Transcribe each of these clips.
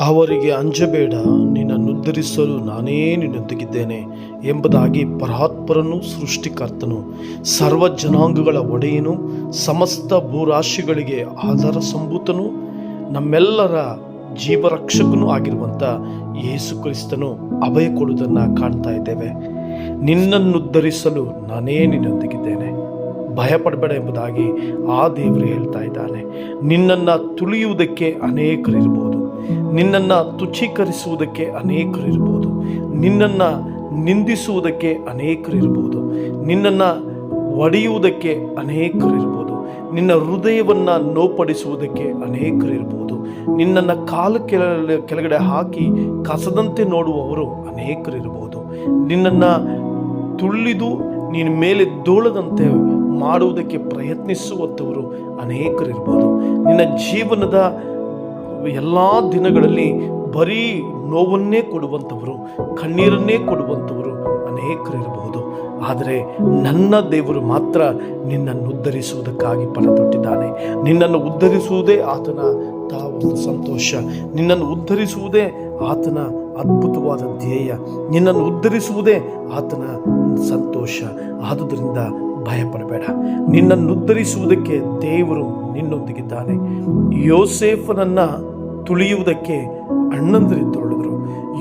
ಅವರಿಗೆ ಅಂಜಬೇಡ ನಿನ್ನನ್ನುದ್ಧರಿಸಲು ನಾನೇ ನಿನ್ನೊಂದಿಗಿದ್ದೇನೆ ಎಂಬುದಾಗಿ ಪರಾತ್ಪರನು ಸೃಷ್ಟಿಕರ್ತನು. ಸರ್ವ ಜನಾಂಗಗಳ ಒಡೆಯನು, ಸಮಸ್ತ ಭೂರಾಶಿಗಳಿಗೆ ಆಧಾರ ಸಂಭೂತನು ನಮ್ಮೆಲ್ಲರ ಜೀವರಕ್ಷಕನೂ ಆಗಿರುವಂಥ ಯೇಸು ಕ್ರಿಸ್ತನು ಅಭಯ ಕೊಡುವುದನ್ನು ಕಾಣ್ತಾ ಇದ್ದೇವೆ. ನಿನ್ನನ್ನುದ್ಧರಿಸಲು ನಾನೇ ನಿನ್ನೊಂದಿಗಿದ್ದೇನೆ. ಭಯಪಡಬೇಡ ಎಂಬುದಾಗಿ ಆ ದೇವರು ಹೇಳ್ತಾ ಇದ್ದಾನೆ. ನಿನ್ನನ್ನು ತುಳಿಯುವುದಕ್ಕೆ ಅನೇಕರಿರ್ಬೋದು ನಿನ್ನನ್ನು ತುಚ್ಛೀಕರಿಸುವುದಕ್ಕೆ ಅನೇಕರಿರ್ಬೋದು. ನಿನ್ನನ್ನು ನಿಂದಿಸುವುದಕ್ಕೆ ಅನೇಕರು ಇರ್ಬೋದು ನಿನ್ನನ್ನು ಒಡೆಯುವುದಕ್ಕೆ ಅನೇಕರಿರ್ಬೋದು. ನಿನ್ನ ಹೃದಯವನ್ನು ನೋಪಡಿಸುವುದಕ್ಕೆ ಅನೇಕರು ಇರ್ಬೋದು ನಿನ್ನನ್ನು ಕಾಲು ಕೆಳ ಕೆಳಗಡೆ ಹಾಕಿ ಕಸದಂತೆ ನೋಡುವವರು ಅನೇಕರು ಇರ್ಬೋದು ನಿನ್ನನ್ನು ತುಳಿದು ನಿನ್ನ ಮೇಲೆ ದೋಳದಂತೆ ಮಾಡುವುದಕ್ಕೆ ಪ್ರಯತ್ನಿಸುವಂಥವರು ಅನೇಕರಿರ್ಬೋದು. ನಿನ್ನ ಜೀವನದ ಎಲ್ಲ ದಿನಗಳಲ್ಲಿ ಬರೀ ನೋವನ್ನೇ ಕೊಡುವಂಥವರು, ಕಣ್ಣೀರನ್ನೇ ಕೊಡುವಂಥವರು ಅನೇಕರಿರಬಹುದು ಆದರೆ ನನ್ನ ದೇವರು ಮಾತ್ರ ನಿನ್ನನ್ನು ಉದ್ಧರಿಸುವುದಕ್ಕಾಗಿ ಫಲ ತೊಟ್ಟಿದ್ದಾನೆ ನಿನ್ನನ್ನು ಉದ್ಧರಿಸುವುದೇ ಆತನ ತಾವೊಂದು ಸಂತೋಷ. ನಿನ್ನನ್ನು ಉದ್ಧರಿಸುವುದೇ ಆತನ ಅದ್ಭುತವಾದ ಧ್ಯೇಯ. ನಿನ್ನನ್ನು ಉದ್ಧರಿಸುವುದೇ ಆತನ ಸಂತೋಷ. ಆದುದರಿಂದ ಭಯಪಡಬೇಡ. ನಿನ್ನನ್ನು ಉದ್ಧರಿಸುವುದಕ್ಕೆ ದೇವರು ನಿನ್ನೊಂದಿಗಿದ್ದಾನೆ. ಯೋಸೇಫನನ್ನ ತುಳಿಯುವುದಕ್ಕೆ ಅಣ್ಣಂದರಿದ್ದೊಳಿದ್ರು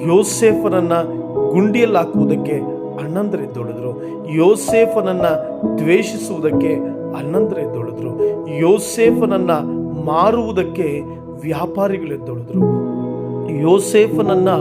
ಯೋಸೇಫನನ್ನು ಗುಂಡಿಯಲ್ಲಿ ಹಾಕುವುದಕ್ಕೆ ಅಣ್ಣಂದರಿದ್ದೊಳಿದ್ರು ಯೋಸೇಫನನ್ನು ದ್ವೇಷಿಸುವುದಕ್ಕೆ ಅಣ್ಣಂದರಿದ್ದೊಳಿದ್ರು ಯೋಸೇಫನನ್ನು ಮಾರುವುದಕ್ಕೆ ವ್ಯಾಪಾರಿಗಳೆದ್ದೊಳಿದ್ರು ಯೋಸೇಫನನ್ನು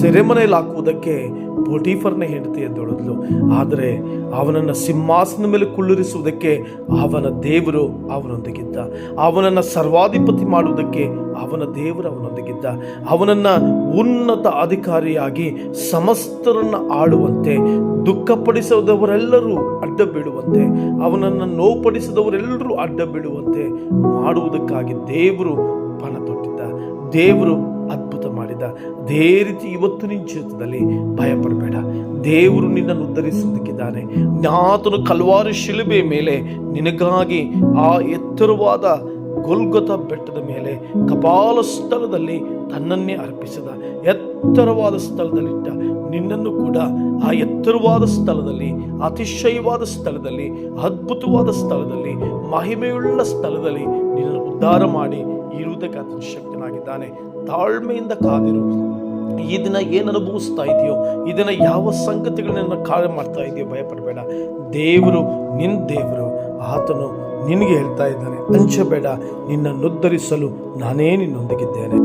ಸೆರೆಮನೆಯಲ್ಲಿ ಹಾಕುವುದಕ್ಕೆ ಪೊಟೀಫರ್ನ ಹೆಂಡತಿ ಎದ್ದೊಳಿದ್ಲು ಆದರೆ ಅವನನ್ನು ಸಿಂಹಾಸನ ಮೇಲೆ ಕುಳ್ಳಿರಿಸುವುದಕ್ಕೆ ಅವನ ದೇವರು ಅವನೊಂದಿಗಿದ್ದ. ಅವನನ್ನು ಸರ್ವಾಧಿಪತಿ ಮಾಡುವುದಕ್ಕೆ ಅವನ ದೇವರು ಅವನೊಂದಿಗಿದ್ದ. ಅವನನ್ನು ಉನ್ನತ ಅಧಿಕಾರಿಯಾಗಿ ಸಮಸ್ತರನ್ನು ಆಳುವಂತೆ, ದುಃಖಪಡಿಸದವರೆಲ್ಲರೂ ಅಡ್ಡ ಬೀಳುವಂತೆ, ಅವನನ್ನು ನೋವುಪಡಿಸದವರೆಲ್ಲರೂ ಅಡ್ಡ ಬೀಳುವಂತೆ ಮಾಡುವುದಕ್ಕಾಗಿ ದೇವರು ಪಣ ತೊಟ್ಟಿದ್ದ. ದೇವರು ಮಾಡಿದ. ಅದೇ ರೀತಿ ಇವತ್ತು ನಿನ್ನ ಜೀವಿತದಲ್ಲಿ ಭಯಪಡಬೇಡ. ದೇವರು ನಿನ್ನನ್ನು ಉದ್ಧರಿಸುವುದಕ್ಕಿದ್ದಾನೆ ಆತನು ಕಲ್ವಾರು ಶಿಲುಬೆ ಮೇಲೆ ನಿನಗಾಗಿ ಆ ಎತ್ತರವಾದ ಗೊಲ್ಗೊತ ಬೆಟ್ಟದ ಮೇಲೆ ಕಪಾಲ ಸ್ಥಳದಲ್ಲಿ ತನ್ನನ್ನೇ ಅರ್ಪಿಸಿದ. ಎತ್ತರವಾದ ಸ್ಥಳದಲ್ಲಿಟ್ಟ ನಿನ್ನನ್ನು ಕೂಡ ಆ ಎತ್ತರವಾದ ಸ್ಥಳದಲ್ಲಿ, ಅತಿಶಯವಾದ ಸ್ಥಳದಲ್ಲಿ, ಅದ್ಭುತವಾದ ಸ್ಥಳದಲ್ಲಿ, ಮಹಿಮೆಯುಳ್ಳ ಸ್ಥಳದಲ್ಲಿ ನಿನ್ನನ್ನು ಉದ್ಧಾರ ಮಾಡಿ ಇರುವುದಕ್ಕೆ ಆತನ ಶಕ್ತನಾಗಿದ್ದಾನೆ. ತಾಳ್ಮೆಯಿಂದ ಕಾದಿರು. ಈ ದಿನ ಏನು ಅನುಭವಿಸ್ತಾ ಇದೆಯೋ, ಈ ದಿನ ಯಾವ ಸಂಗತಿಗಳನ್ನ ಕಾರ್ಯ ಮಾಡ್ತಾ ಇದೆಯೋ ಭಯಪಡಬೇಡ. ದೇವರು ನಿನ್ನ ದೇವರು, ಆತನು ನಿನಗೆ ಹೇಳ್ತಾ ಇದ್ದಾನೆ ಅಂಚಬೇಡ ನಿನ್ನನ್ನು ಉದ್ಧರಿಸಲು ನಾನೇ ನಿನ್ನೊಂದಿಗಿದ್ದೇನೆ.